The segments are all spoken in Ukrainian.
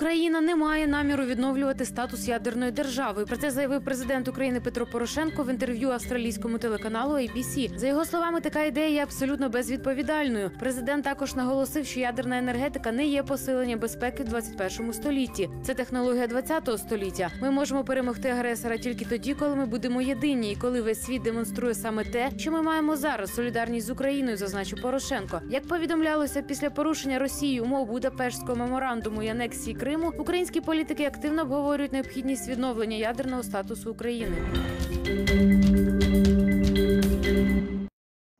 Україна не має наміру відновлювати статус ядерної держави. Про це заявив президент України Петро Порошенко в інтерв'ю австралійському телеканалу ABC. За його словами, така ідея є абсолютно безвідповідальною. Президент також наголосив, що ядерна енергетика не є посилення безпеки в 21 столітті. Це технологія 20 століття. Ми можемо перемогти агресора тільки тоді, коли ми будемо єдині, і коли весь світ демонструє саме те, що ми маємо зараз солідарність з Україною, зазначив Порошенко. Як повідомлялося після порушення Росії умов Будапештського меморандуму і анексії Криму, українські політики активно обговорюють необхідність відновлення ядерного статусу України.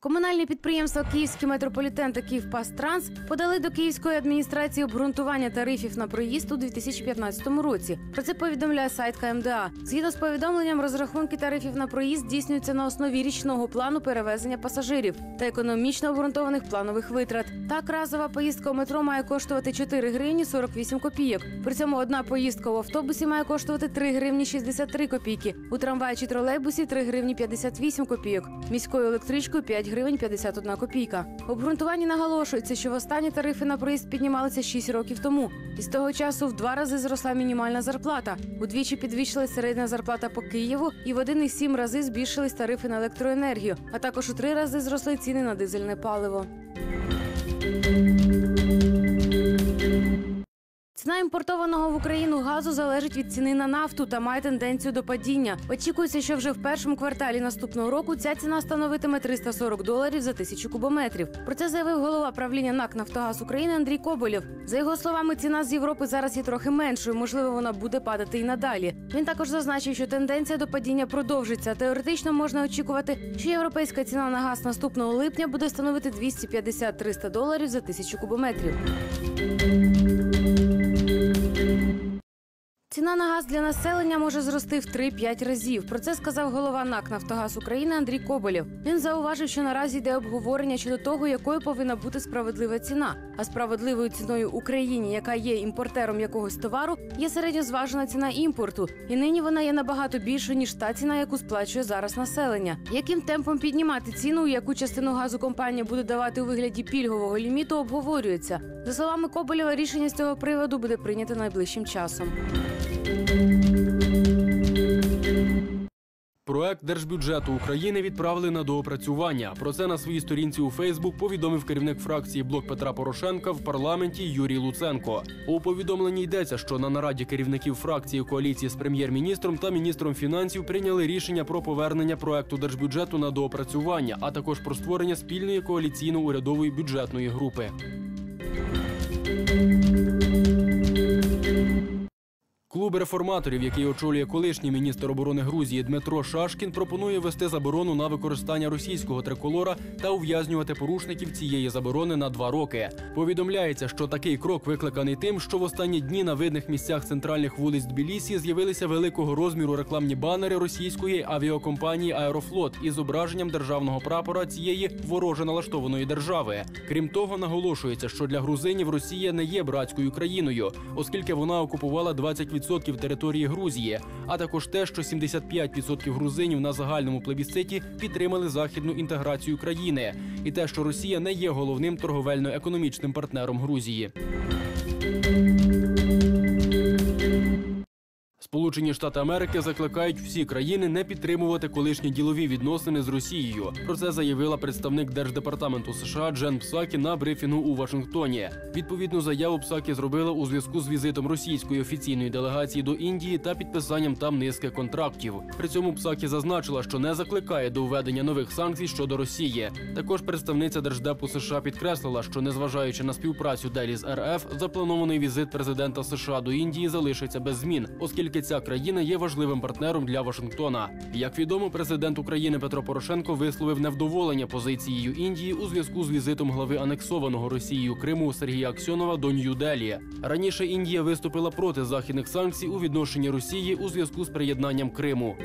Комунальні підприємства Київський метрополітен та Київпастранс подали до Київської адміністрації обґрунтування тарифів на проїзд у 2015 році. Про це повідомляє сайт КМДА. Згідно з повідомленням, розрахунки тарифів на проїзд здійснюються на основі річного плану перевезення пасажирів та економічно обґрунтованих планових витрат. Так, разова поїздка у метро має коштувати 4 гривні 48 копійок. При цьому одна поїздка в автобусі має коштувати 3 гривні 63 копійки. У трамваї чи тролейбусі 3 гривні 58 копійок. Міською електричкою 5 гривень 51 копійка. Обґрунтування наголошується, що останні тарифи на проїзд піднімалися 6 років тому. І з того часу в два рази зросла мінімальна зарплата. Удвічі підвищила середня зарплата по Києву, і в 1,7 рази збільшились тарифи на електроенергію, а також у три рази зросли ціни на дизельне паливо. Ціна імпортованого в Україну газу залежить від ціни на нафту та має тенденцію до падіння. Очікується, що вже в першому кварталі наступного року ця ціна становитиме 340 доларів за тисячу кубометрів. Про це заявив голова правління НАК Нафтогаз України Андрій Коболєв. За його словами, ціна з Європи зараз є трохи меншою. Можливо, вона буде падати і надалі. Він також зазначив, що тенденція до падіння продовжиться. Теоретично можна очікувати, що європейська ціна на газ наступного липня буде становити 250-300 доларів за тисячу кубометрів. Ціна на газ для населення може зрости в 3-5 разів. Про це сказав голова НАК Нафтогаз України Андрій Коболєв. Він зауважив, що наразі йде обговорення щодо того, якою повинна бути справедлива ціна. А справедливою ціною Україні, яка є імпортером якогось товару, є середньозважена ціна імпорту. І нині вона є набагато більшою, ніж та ціна, яку сплачує зараз населення. Яким темпом піднімати ціну, яку частину газу компанія буде давати у вигляді пільгового ліміту, обговорюється. За словами Коболєва, рішення з цього приводу буде прийнято найближчим часом. Проект держбюджету України відправили на доопрацювання. Про це на своїй сторінці у Фейсбук повідомив керівник фракції Блок Петра Порошенка в парламенті Юрій Луценко. У повідомленні йдеться, що на нараді керівників фракції коаліції з прем'єр-міністром та міністром фінансів прийняли рішення про повернення проекту держбюджету на доопрацювання, а також про створення спільної коаліційно-урядової бюджетної групи. Клуб реформаторів, який очолює колишній міністр оборони Грузії Дмитро Шашкін, пропонує ввести заборону на використання російського триколора та ув'язнювати порушників цієї заборони на два роки. Повідомляється, що такий крок викликаний тим, що в останні дні на видних місцях центральних вулиць Тбілісі з'явилися великого розміру рекламні банери російської авіакомпанії Аерофлот із зображенням державного прапора цієї вороже налаштованої держави. Крім того, наголошується, що для грузинів Росія не є братською країною, оскільки вона окупувала 20% території Грузії, а також те, що 75% грузинів на загальному плебісциті підтримали західну інтеграцію країни, і те, що Росія не є головним торговельно-економічним партнером Грузії. Сполучені Штати Америки закликають всі країни не підтримувати колишні ділові відносини з Росією. Про це заявила представник держдепартаменту США Джен Псакі на брифінгу у Вашингтоні. Відповідну заяву Псакі зробила у зв'язку з візитом російської офіційної делегації до Індії та підписанням там низки контрактів. При цьому Псакі зазначила, що не закликає до введення нових санкцій щодо Росії. Також представниця держдепу США підкреслила, що незважаючи на співпрацю Делі з РФ, запланований візит президента США до Індії залишиться без змін, оскільки ця країна є важливим партнером для Вашингтона. Як відомо, президент України Петро Порошенко висловив невдоволення позицією Індії у зв'язку з візитом глави анексованого Росією Криму Сергія Аксьонова до Нью-Делі. Раніше Індія виступила проти західних санкцій у відношенні Росії у зв'язку з приєднанням Криму.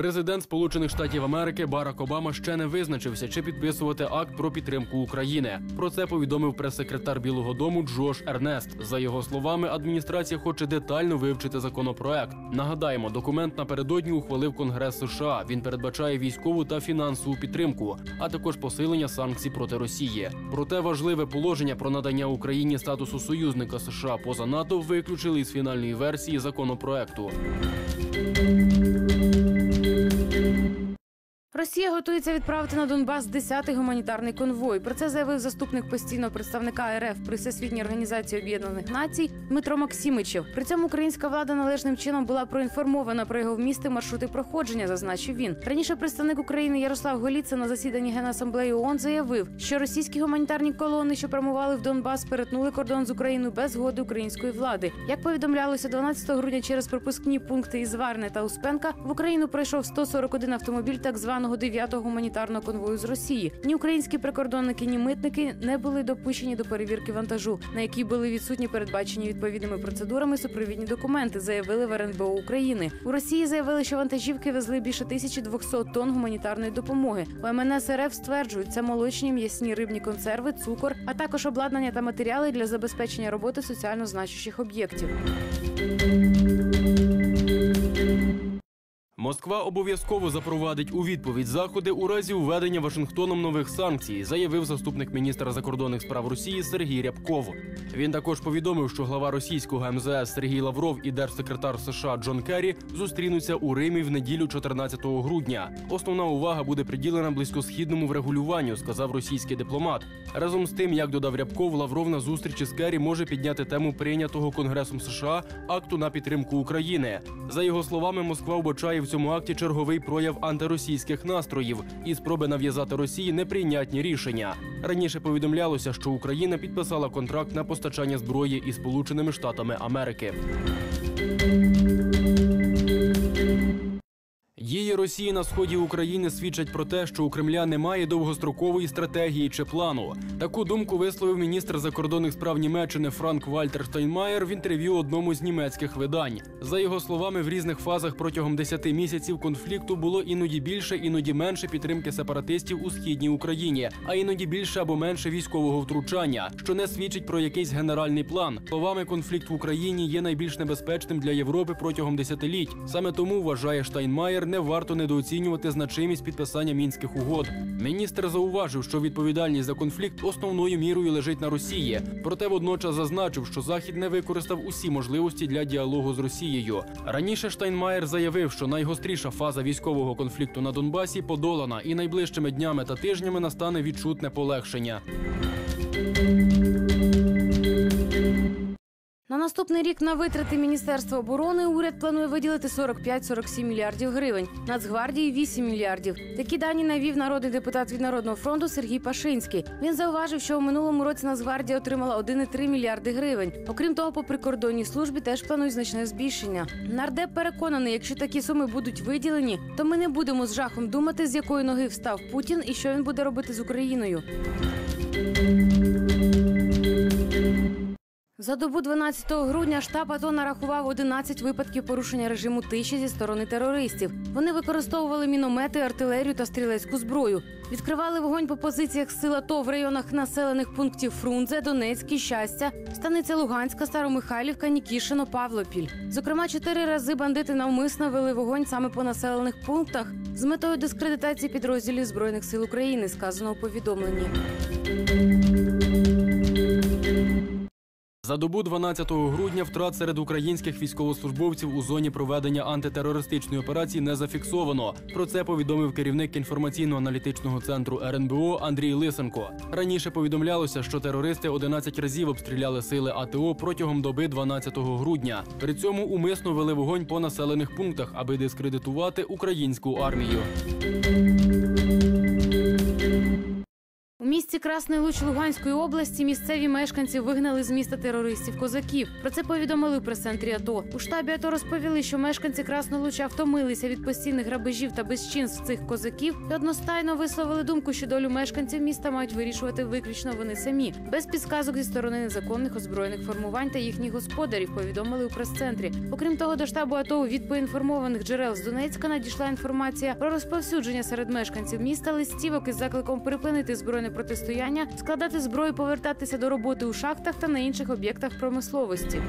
Президент Сполучених Штатів Америки Барак Обама ще не визначився, чи підписувати акт про підтримку України. Про це повідомив прес-секретар Білого Дому Джош Ернест. За його словами, адміністрація хоче детально вивчити законопроект. Нагадаємо, документ напередодні ухвалив Конгрес США. Він передбачає військову та фінансову підтримку, а також посилення санкцій проти Росії. Проте важливе положення про надання Україні статусу союзника США поза НАТО виключили із фінальної версії законопроекту. Росія готується відправити на Донбас 10-й гуманітарний конвой. Про це заявив заступник постійного представника РФ при Всесвітній організації Об'єднаних Націй Дмитро Максимичев. При цьому українська влада належним чином була проінформована про його вміст і маршрути проходження, зазначив він. Раніше представник України Ярослав Голіца на засіданні Генасамблеї ООН заявив, що російські гуманітарні колони, що прямували в Донбас, перетнули кордон з Україною без згоди української влади. Як повідомлялося 12 грудня через пропускні пункти із Варни та Успенка, в Україну пройшов 141 автомобіль так званого 9-го гуманітарного конвою з Росії. Ні українські прикордонники, ні митники не були допущені до перевірки вантажу, на якій були відсутні передбачені відповідними процедурами супровідні документи, заявили в РНБО України. У Росії заявили, що вантажівки везли більше 1200 тонн гуманітарної допомоги. У МНС РФ стверджують, це молочні, м'ясні рибні консерви, цукор, а також обладнання та матеріали для забезпечення роботи соціально значущих об'єктів. Москва обов'язково запровадить у відповідь заходи у разі введення Вашингтоном нових санкцій, заявив заступник міністра закордонних справ Росії Сергій Рябков. Він також повідомив, що глава російського МЗС Сергій Лавров і держсекретар США Джон Керрі зустрінуться у Римі в неділю 14 грудня. Основна увага буде приділена близькосхідному врегулюванню, сказав російський дипломат. Разом з тим, як додав Рябков, Лавров на зустрічі з Керрі може підняти тему прийнятого Конгресом США акту на підтримку України. За його словами, Москва вбачає в цьому акті черговий прояв антиросійських настроїв і спроби нав'язати Росії неприйнятні рішення. Раніше повідомлялося, що Україна підписала контракт на постачання зброї із Сполученими Штатами Америки. Дії Росії на сході України свідчать про те, що у Кремля немає довгострокової стратегії чи плану. Таку думку висловив міністр закордонних справ Німеччини Франк Вальтер Штайнмаєр в інтерв'ю одному з німецьких видань. За його словами, в різних фазах протягом 10 місяців конфлікту було іноді більше, іноді менше підтримки сепаратистів у східній Україні, а іноді більше або менше військового втручання, що не свідчить про якийсь генеральний план. Словами, конфлікт в Україні є найбільш небезпечним для Європи протягом десятиліть. Саме тому вважає Штайнмаєр, не варто недооцінювати значимість підписання мінських угод. Міністр зауважив, що відповідальність за конфлікт основною мірою лежить на Росії. Проте водночас зазначив, що Захід не використав усі можливості для діалогу з Росією. Раніше Штайнмаєр заявив, що найгостріша фаза військового конфлікту на Донбасі подолана, і найближчими днями та тижнями настане відчутне полегшення. На наступний рік на витрати Міністерства оборони уряд планує виділити 45-47 мільярдів гривень. Нацгвардії 8 мільярдів. Такі дані навів народний депутат від народного фронту Сергій Пашинський. Він зауважив, що у минулому році Нацгвардія отримала 1,3 мільярди гривень. Окрім того, по прикордонній службі теж планують значне збільшення. Нардеп переконаний, якщо такі суми будуть виділені, то ми не будемо з жахом думати, з якої ноги встав Путін і що він буде робити з Україною. За добу 12 грудня штаб АТО нарахував 11 випадків порушення режиму тиші зі сторони терористів. Вони використовували міномети, артилерію та стрілецьку зброю. Відкривали вогонь по позиціях сил АТО в районах населених пунктів Фрунзе, Донецький, Щастя, Станиця Луганська, Старомихайлівка, Нікішино, Павлопіль. Зокрема, чотири рази бандити навмисно вели вогонь саме по населених пунктах з метою дискредитації підрозділів збройних сил України, сказано у повідомленні. За добу 12 грудня втрат серед українських військовослужбовців у зоні проведення антитерористичної операції не зафіксовано. Про це повідомив керівник інформаційно-аналітичного центру РНБО Андрій Лисенко. Раніше повідомлялося, що терористи 11 разів обстріляли сили АТО протягом доби 12 грудня. При цьому умисно вели вогонь по населених пунктах, аби дискредитувати українську армію. У місті Красний Луч Луганської області місцеві мешканці вигнали з міста терористів козаків. Про це повідомили у прес-центрі АТО. У штабі АТО розповіли, що мешканці Красного Луча втомилися від постійних грабежів та безчинств цих козаків і одностайно висловили думку, що долю мешканців міста мають вирішувати виключно вони самі, без підсказок зі сторони незаконних озброєних формувань та їхніх господарів. Повідомили у прес-центрі. Окрім того, до штабу АТО від поінформованих джерел з Донецька надійшла інформація про розповсюдження серед мешканців міста листівок із закликом припинити збройне протистояння, складати зброю, повертатися до роботи у шахтах та на інших об'єктах промисловості.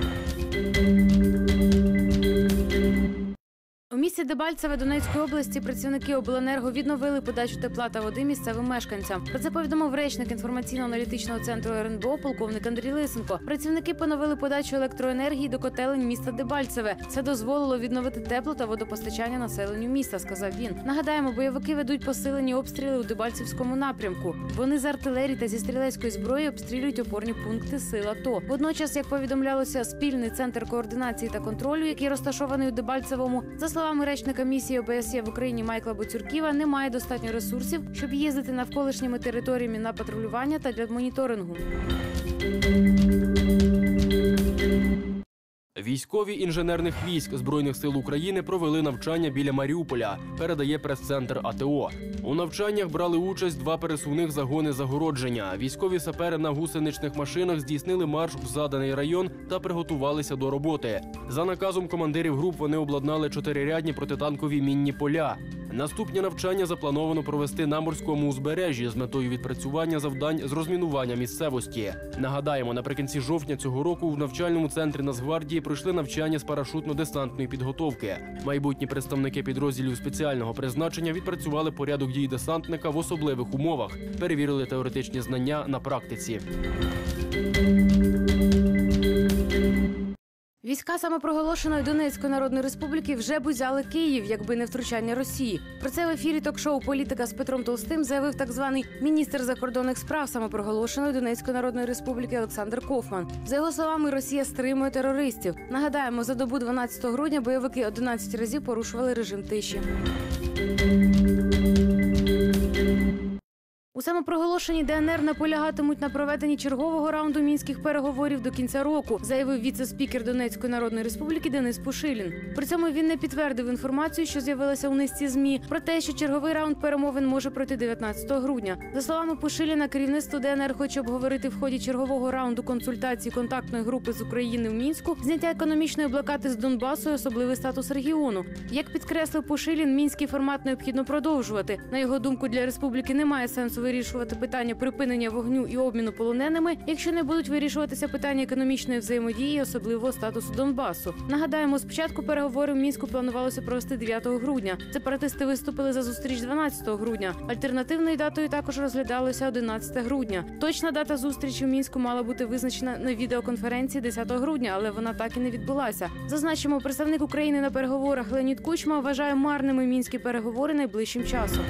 Місті Дебальцеве Донецької області працівники обленерго відновили подачу тепла та води місцевим мешканцям. Про це повідомив речник інформаційно-аналітичного центру РНБО полковник Андрій Лисенко. Працівники поновили подачу електроенергії до котелень міста Дебальцеве. Це дозволило відновити тепло та водопостачання населенню міста. Сказав він. Нагадаємо, бойовики ведуть посилені обстріли у Дебальцевському напрямку. Вони з артилерії та зі стрілецької зброї обстрілюють опорні пункти сил АТО. Водночас, як повідомлялося, спільний центр координації та контролю, який розташований у Дебальцевому, за словами речника місії ОБСЄ в Україні Майкла Боцюрківа, немає достатньо ресурсів, щоб їздити навколишніми територіями на патрулювання та для моніторингу. Військові інженерних військ збройних сил України провели навчання біля Маріуполя. Передає прес-центр АТО. У навчаннях брали участь два пересувних загони загородження. Військові сапери на гусеничних машинах здійснили марш в заданий район та приготувалися до роботи. За наказом командирів груп вони обладнали чотирирядні протитанкові мінні поля. Наступні навчання заплановано провести на морському узбережжі з метою відпрацювання завдань з розмінування місцевості. Нагадаємо, наприкінці жовтня цього року в навчальному центрі Нацгвардії пройшли навчання з парашутно-десантної підготовки. Майбутні представники підрозділів спеціального призначення відпрацювали порядок дій десантника в особливих умовах, перевірили теоретичні знання на практиці. Війська самопроголошеної Донецької народної республіки вже б узяли Київ, якби не втручання Росії. Про це в ефірі ток-шоу Політика з Петром Толстим заявив так званий міністр закордонних справ самопроголошеної Донецької народної республіки Олександр Кофман. За його словами, Росія стримує терористів. Нагадаємо, за добу 12 грудня бойовики 11 разів порушували режим тиші. У самопроголошенні ДНР наполягатимуть на проведенні чергового раунду мінських переговорів до кінця року, заявив віце-спікер Донецької народної республіки Денис Пушилін. При цьому він не підтвердив інформацію, що з'явилася у низці змі, про те, що черговий раунд перемовин може пройти 19 грудня. За словами Пушиліна, керівництво ДНР хоче обговорити в ході чергового раунду консультацій контактної групи з України в мінську зняття економічної блокади з Донбасу і особливий статус регіону. Як підкреслив Пушилін, мінський формат необхідно продовжувати. На його думку, для республіки немає сенсу вирішувати питання припинення вогню і обміну полоненими, якщо не будуть вирішуватися питання економічної взаємодії, і особливого статусу Донбасу. Нагадаємо, спочатку переговори в мінську планувалося провести 9 грудня. Сепаратисти виступили за зустріч 12 грудня. Альтернативною датою також розглядалося 11 грудня. Точна дата зустрічі в мінську мала бути визначена на відеоконференції 10 грудня, але вона так і не відбулася. Зазначимо, представник України на переговорах Леонід Кучма вважає марними мінські переговори найближчим часом.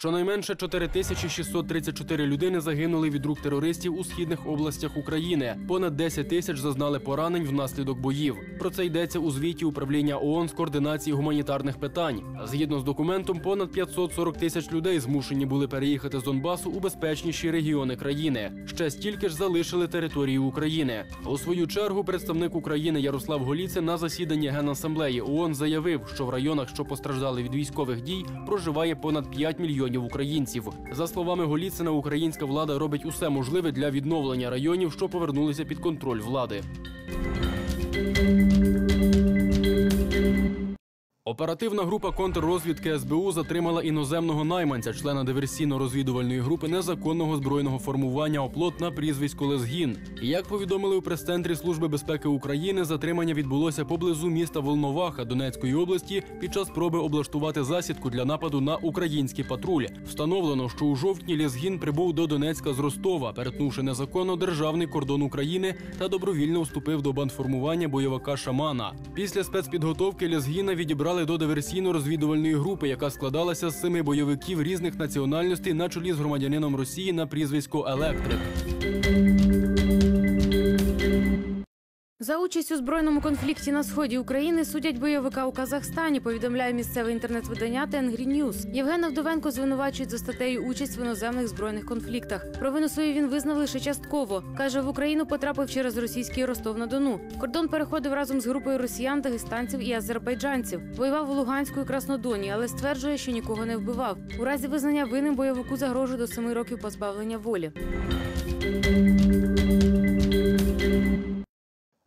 Щонайменше 4634 людини загинули від рук терористів у східних областях України. Понад 10 тисяч зазнали поранень внаслідок боїв. Про це йдеться у звіті управління ООН з координації гуманітарних питань. Згідно з документом, понад 540 тисяч людей змушені були переїхати з Донбасу у безпечніші регіони країни. Ще стільки ж залишили територію України. У свою чергу представник України Ярослав Голіцин на засіданні Генасамблеї ООН заявив, що в районах, що постраждали від військових дій, проживає понад 5 мільйонів українців. За словами Голіцина, українська влада робить усе можливе для відновлення районів, що повернулися під контроль влади. Оперативна група контррозвідки СБУ затримала іноземного найманця, члена диверсійно-розвідувальної групи незаконного збройного формування оплот на прізвисько Лезгін. Як повідомили у прес-центрі Служби безпеки України, затримання відбулося поблизу міста Волноваха Донецької області під час спроби облаштувати засідку для нападу на український патруль. Встановлено, що у жовтні Лезгін прибув до Донецька з Ростова, перетнувши незаконно державний кордон України та добровільно вступив до бандформування бойовика Шамана. Після спецпідготовки Лезгіна відібрали до диверсійно-розвідувальної групи, яка складалася з семи бойовиків різних національностей на чолі з громадянином Росії на прізвисько Електрик. За участь у збройному конфлікті на сході України судять бойовика у Казахстані. Повідомляє місцеве інтернет-видання Тенгрі Ньюс. Євгена Вдовенко звинувачують за статтею участь в іноземних збройних конфліктах. Провину свою він визнав лише частково. каже, в Україну потрапив через російський Ростов на Дону. Кордон переходив разом з групою росіян, дагестанців і азербайджанців. Воював у Луганську і Краснодоні, але стверджує, що нікого не вбивав. У разі визнання винним бойовику загрожує до семи років позбавлення волі.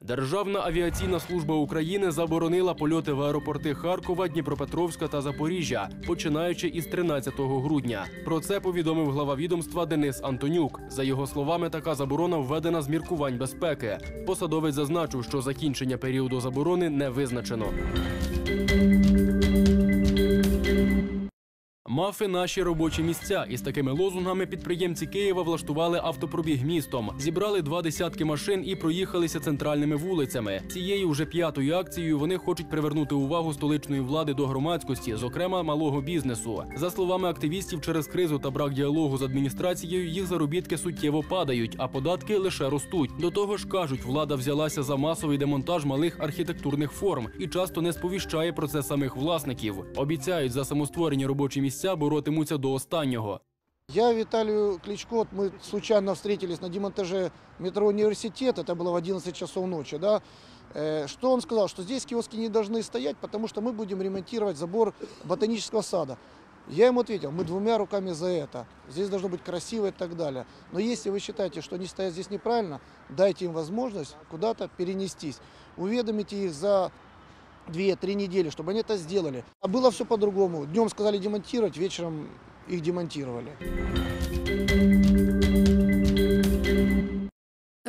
Державна авіаційна служба України заборонила польоти в аеропорти Харкова, Дніпропетровська та Запоріжжя, починаючи із 13 грудня. Про це повідомив глава відомства Денис Антонюк. За його словами, така заборона введена з міркувань безпеки. Посадовець зазначив, що закінчення періоду заборони не визначено. Мафи наші робочі місця. Із такими лозунгами підприємці Києва влаштували автопробіг містом. Зібрали два десятки машин і проїхалися центральними вулицями. Цією вже п'ятою акцією вони хочуть привернути увагу столичної влади до громадськості, зокрема малого бізнесу. За словами активістів, через кризу та брак діалогу з адміністрацією їх заробітки суттєво падають, а податки лише ростуть. До того ж, кажуть, влада взялася за масовий демонтаж малих архітектурних форм і часто не сповіщає про це самих власників. Обіцяють за самостворені робочі місця боротимуться до останнього. Я Виталию Кличко, вот мы случайно встретились на демонтаже метро «Университет», это было в 11 часов ночи, да. Э, Что он сказал? Что здесь киоски не должны стоять, потому что мы будем ремонтировать забор ботанического сада. Я ему ответил, мы двумя руками за это. Здесь должно быть красиво и так далее. Но если вы считаете, что они стоят здесь неправильно, дайте им возможность куда-то перенестись. Уведомите их за две-три недели, чтобы они это сделали. А было все по-другому. Днем сказали демонтировать, вечером их демонтировали.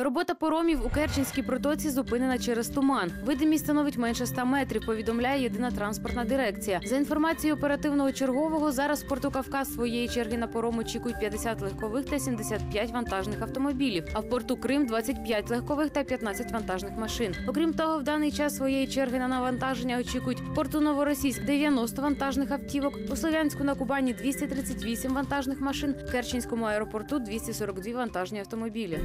Робота поромів у Керченській протоці зупинена через туман. Видимість становить менше 100 метрів. Повідомляє єдина транспортна дирекція. За інформацією оперативного чергового, зараз в порту Кавказ своєї черги на пором очікують 50 легкових та 75 вантажних автомобілів. А в порту Крим 25 легкових та 15 вантажних машин. Окрім того, в даний час своєї черги на навантаження очікують в порту Новоросійськ 90 вантажних автівок, у Слов'янську на Кубані 238 вантажних машин, в Керченському аеропорту 242 вантажні автомобілі.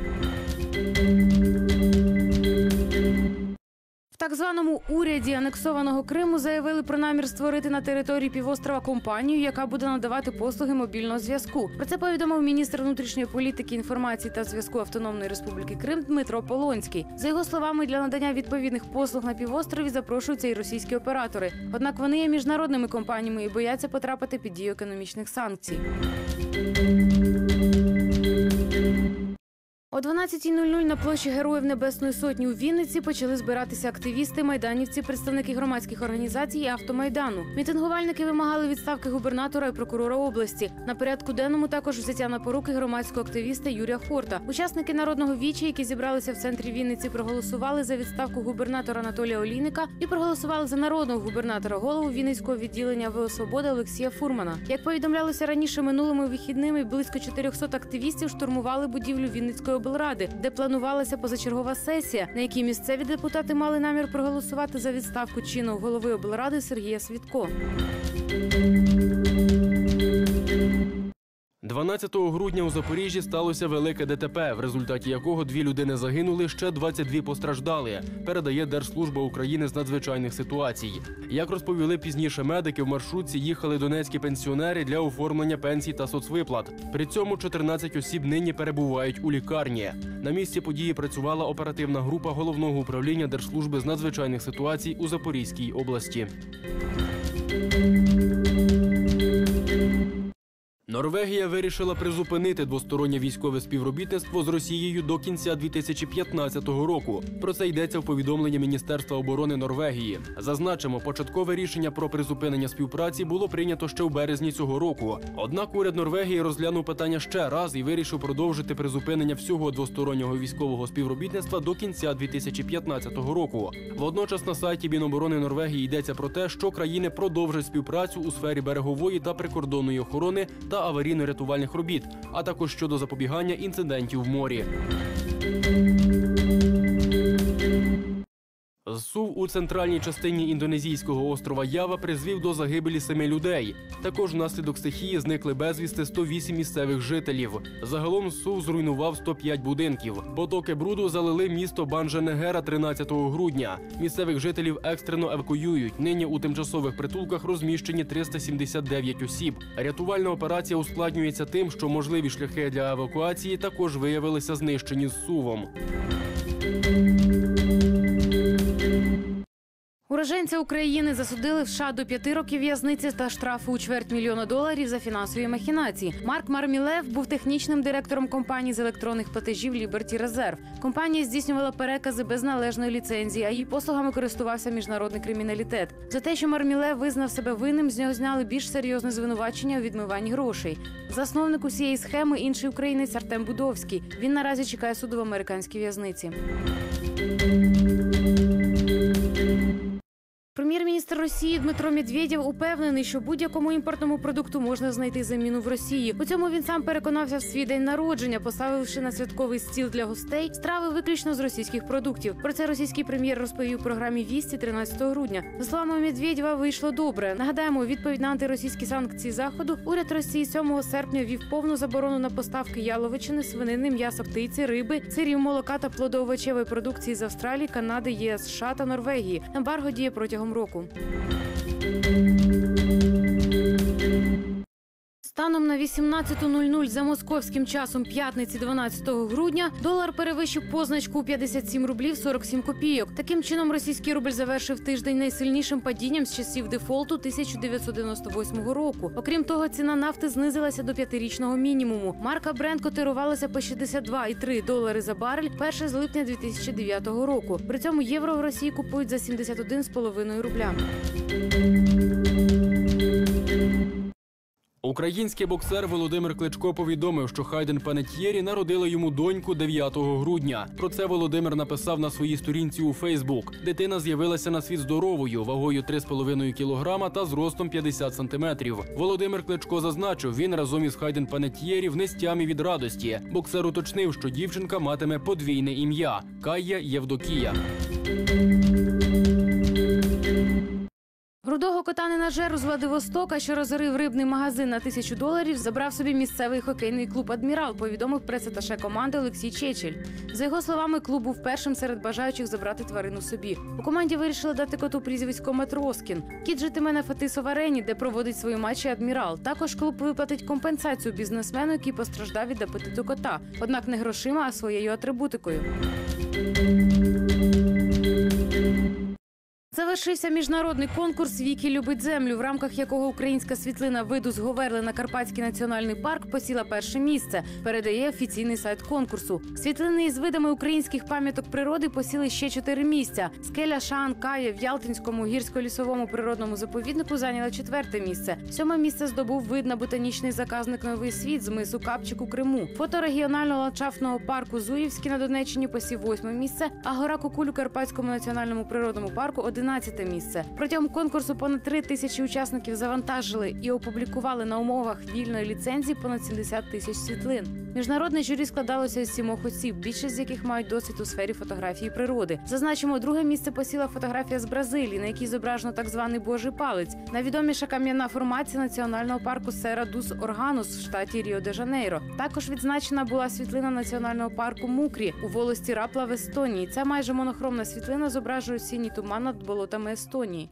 Так званому уряді анексованого Криму заявили про намір створити на території півострова компанію, яка буде надавати послуги мобільного зв'язку. Про це повідомив міністр внутрішньої політики, інформації та зв'язку Автономної Республіки Крим Дмитро Полонський. За його словами, для надання відповідних послуг на півострові запрошуються і російські оператори. Однак вони є міжнародними компаніями і бояться потрапити під дію економічних санкцій. О 12.00 на площі Героїв Небесної Сотні у Вінниці почали збиратися активісти, майданівці, представники громадських організацій і автомайдану. Мітингувальники вимагали відставки губернатора і прокурора області. На порядку денному також взяття на поруки громадського активіста Юрія Хорта. Учасники народного вічі, які зібралися в центрі Вінниці, проголосували за відставку губернатора Анатолія Олійника і проголосували за народного губернатора голову Вінницького відділення ВО Свобода Олексія Фурмана. Як повідомлялося раніше, минулими вихідними близько 400 активістів штурмували будівлю Вінницької облради, де планувалася позачергова сесія, на якій місцеві депутати мали намір проголосувати за відставку чинного голови облради Сергія Свідко. 12 грудня у Запоріжжі сталося велике ДТП, в результаті якого дві людини загинули, ще 22 постраждали. Передає Держслужба України з надзвичайних ситуацій. Як розповіли пізніше медики, в маршрутці їхали донецькі пенсіонери для оформлення пенсій та соцвиплат. При цьому 14 осіб нині перебувають у лікарні. На місці події працювала оперативна група головного управління Держслужби з надзвичайних ситуацій у Запорізькій області. Норвегія вирішила призупинити двостороннє військове співробітництво з Росією до кінця 2015 року. Про це йдеться в повідомленні Міністерства оборони Норвегії. Зазначимо, початкове рішення про призупинення співпраці було прийнято ще в березні цього року. Однак уряд Норвегії розглянув питання ще раз і вирішив продовжити призупинення всього двостороннього військового співробітництва до кінця 2015 року. Водночас на сайті Міноборони Норвегії йдеться про те, що країни продовжать співпрацю у сфері берегової та прикордонної охорони та аварійно-рятувальних робіт, а також щодо запобігання інцидентів в морі. Зсув у центральній частині індонезійського острова Ява призвів до загибелі семи людей. Також внаслідок стихії зникли безвісти 108 місцевих жителів. Загалом зсув зруйнував 105 будинків. Потоки бруду залили місто Банжа-Негера 13 грудня. Місцевих жителів екстрено евакуюють. Нині у тимчасових притулках розміщені 379 осіб. Рятувальна операція ускладнюється тим, що можливі шляхи для евакуації також виявилися знищені зсувом. Уроженця України засудили в США до п'яти років в'язниці та штрафу у чверть мільйона доларів за фінансові махінації. Марк Мармілев був технічним директором компанії з електронних платежів Liberty Reserve. Компанія здійснювала перекази без належної ліцензії, а її послугами користувався міжнародний криміналітет. За те, що Мармілев визнав себе винним, з нього зняли більш серйозне звинувачення у відмиванні грошей. Засновник усієї схеми інший українець Артем Будовський. Він наразі чекає суду в американській в'язниці. Прем'єр-міністр Росії Дмитро Медведєв упевнений, що будь-якому імпортному продукту можна знайти заміну в Росії. У цьому він сам переконався в свій день народження, поставивши на святковий стіл для гостей страви виключно з російських продуктів. Про це російський прем'єр розповів програмі Вісті 13 грудня. За словами Медведєва, вийшло добре. Нагадаємо, відповідь на антиросійські санкції заходу уряд Росії 7 серпня ввів повну заборону на поставки яловичини, свинини, м'яса птиці, риби, сирів, молока та плодоовочевої продукції з Австралії, Канади, ЄС, США та Норвегії. Ембарго діє протягом року. Станом на 18.00 за московським часом п'ятниці 12 грудня долар перевищив позначку у 57 рублів 47 копійок. Таким чином російський рубль завершив тиждень найсильнішим падінням з часів дефолту 1998 року. Окрім того, ціна нафти знизилася до п'ятирічного мінімуму. Марка Брент котирувалася по 62,3 долари за барель перше з липня 2009 року. При цьому євро в Росії купують за 71,5 рубля. Український боксер Володимир Кличко повідомив, що Хайден Панетьєрі народила йому доньку 9 грудня. Про це Володимир написав на своїй сторінці у Фейсбук. Дитина з'явилася на світ здоровою, вагою 3,5 кілограма та зростом 50 сантиметрів. Володимир Кличко зазначив, він разом із Хайден Панетьєрі в нестямі від радості. Боксер уточнив, що дівчинка матиме подвійне ім'я Кая Євдокія. Рудого кота ненажеру з Владивостока, що розорив рибний магазин на тисячу доларів, забрав собі місцевий хокейний клуб Адмірал. Повідомив пресаташе команди Олексій Чечель. За його словами, клуб був першим серед бажаючих забрати тварину собі. У команді вирішили дати коту прізвисько Матроскін. Кіт житиме на Фетисов арені, де проводить свої матчі адмірал. Також клуб виплатить компенсацію бізнесмену, який постраждав від апетиту кота. Однак не грошима, а своєю атрибутикою. Завершився міжнародний конкурс Вікі любить землю, в рамках якого українська світлина виду з Говерли на Карпатський національний парк посіла перше місце. Передає офіційний сайт конкурсу. Світлини із видами українських пам'яток природи посіли ще чотири місця. Скеля Шаан Кая в Ялтинському гірсько-лісовому природному заповіднику зайняла четверте місце. Сьоме місце здобув вид на ботанічний заказник Новий світ з мису Капчик у Криму. Фото регіонального ландшафтного парку Зуївський на Донеччині посів восьме місце, а гора Кукуль у Карпатському національному природному парку 11 місце. Протягом конкурсу понад три тисячі учасників завантажили і опублікували на умовах вільної ліцензії понад 70 тисяч світлин. Міжнародне журі складалося з сімох осіб, більшість з яких мають досвід у сфері фотографії природи. Зазначимо, друге місце посіла фотографія з Бразилії, на якій зображено так званий Божий палець. Найвідоміша кам'яна формація національного парку Сера Дус Органус в штаті Ріо де Жанейро. Також відзначена була світлина національного парку Мукрі у волості Рапла в Естонії. Ця майже монохромна світлина зображує синій туман над болотами Естонії.